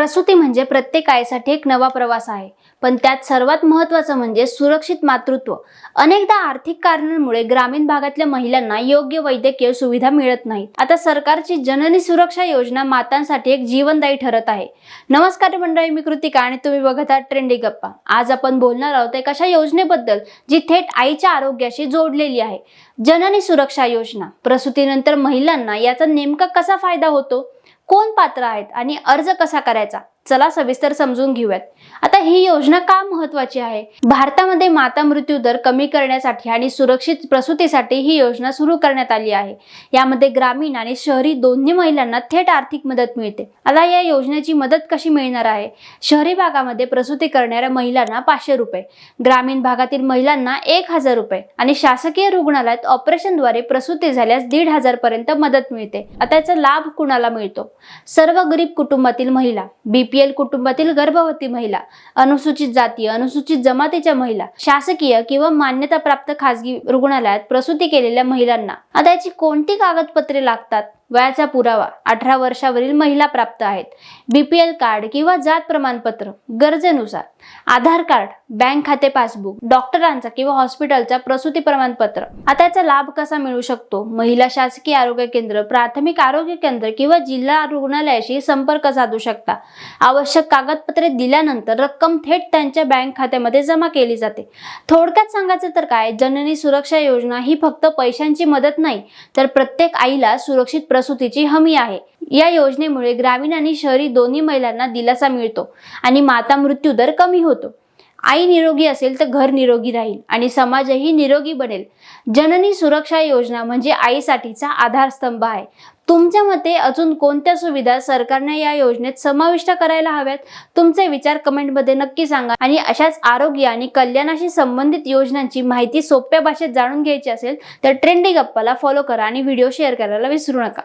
प्रसूती म्हणजे प्रत्येक आईसाठी एक नवा प्रवास आहे. पण त्यात सर्वात महत्त्वाचं म्हणजे सुरक्षित मातृत्व. अनेकदा आर्थिक कारणांमुळे ग्रामीण भागातल्या महिलांना योग्य वैद्यकीय सुविधा मिळत नाहीत. आता सरकारची जननी सुरक्षा योजना मातांसाठी एक जीवनदायी ठरत आहे. नमस्कार मंडळी मी कृतिका आणि तुम्ही बघत आहात ट्रेंडी गप्पा. आज आपण बोलणार आहोत एक अशा योजनेबद्दल जी थेट आईच्या आरोग्याशी जोडलेली आहे. जननी सुरक्षा योजना. प्रसूतीनंतर महिलांना याचा नेमका कसा फायदा होतो? कोण पात्र आहेत आणि अर्ज कसा करायचा? चला सविस्तर समजून घेऊयात. आता ही योजना का महत्वाची आहे? भारतामध्ये माता मृत्यू दर कमी करण्यासाठी आणि सुरक्षित प्रसूतीसाठी ही योजना सुरू करण्यात आली आहे. यामध्ये ग्रामीण आणि शहरी दोन्ही महिलांना थेट आर्थिक मदत मिळते. आता या योजनेची मदत कशी मिळणार आहे? शहरी भागामध्ये प्रसूती करणाऱ्या महिलांना पाचशे रुपये ग्रामीण भागातील महिलांना एक हजार रुपये आणि शासकीय रुग्णालयात ऑपरेशनद्वारे प्रसूती झाल्यास दीड हजार पर्यंत मदत मिळते. आता याचा लाभ कुणाला मिळतो? सर्व गरीब कुटुंबातील महिला बी बीपीएल कुटुंबातील गर्भवती महिला अनुसूचित जाती अनुसूचित जमातीच्या महिला शासकीय किंवा मान्यताप्राप्त खासगी रुग्णालयात प्रसूती केलेल्या महिलांना. आता याची कोणती कागदपत्रे लागतात? वयाचा पुरावा. अठरा वर्षावरील महिला प्राप्त आहेत. बीपीएल कार्ड किंवा जात प्रमाणपत्र गरजेनुसार. आधार कार्ड बँक खाते पासबुक डॉक्टरांचा किंवा हॉस्पिटलचा प्रसूती प्रमाणपत्र. आता याचा लाभ कसा मिळू शकतो? महिला शासकीय आरोग्य केंद्र प्राथमिक आरोग्य केंद्र किंवा जिल्हा रुग्णालयाशी संपर्क साधू शकता. आवश्यक कागदपत्रे दिल्यानंतर रक्कम थेट त्यांच्या बँक खात्यामध्ये जमा केली जाते. थोडक्यात सांगायचं तर काय? जननी सुरक्षा योजना ही फक्त पैशांची मदत नाही तर प्रत्येक आईला सुरक्षित प्रसूतीची हमी आहे. या योजनेमुळे ग्रामीण आणि शहरी दोन्ही महिलांना दिलासा मिळतो आणि माता मृत्यू दर कमी होतो. आई निरोगी असेल तर घर निरोगी राहील आणि समाजही निरोगी बनेल. जननी सुरक्षा योजना म्हणजे आईसाठीचा आधारस्तंभ आहे. तुमच्या मते अजून कोणत्या सुविधा सरकारने या योजनेत समाविष्ट करायला हव्यात? तुमचे विचार कमेंटमध्ये नक्की सांगा. आणि अशाच आरोग्य आणि कल्याणाशी संबंधित योजनांची माहिती सोप्या भाषेत जाणून घ्यायची असेल तर ट्रेंडिंग गप्पाला फॉलो करा आणि व्हिडिओ शेअर करायला विसरू नका.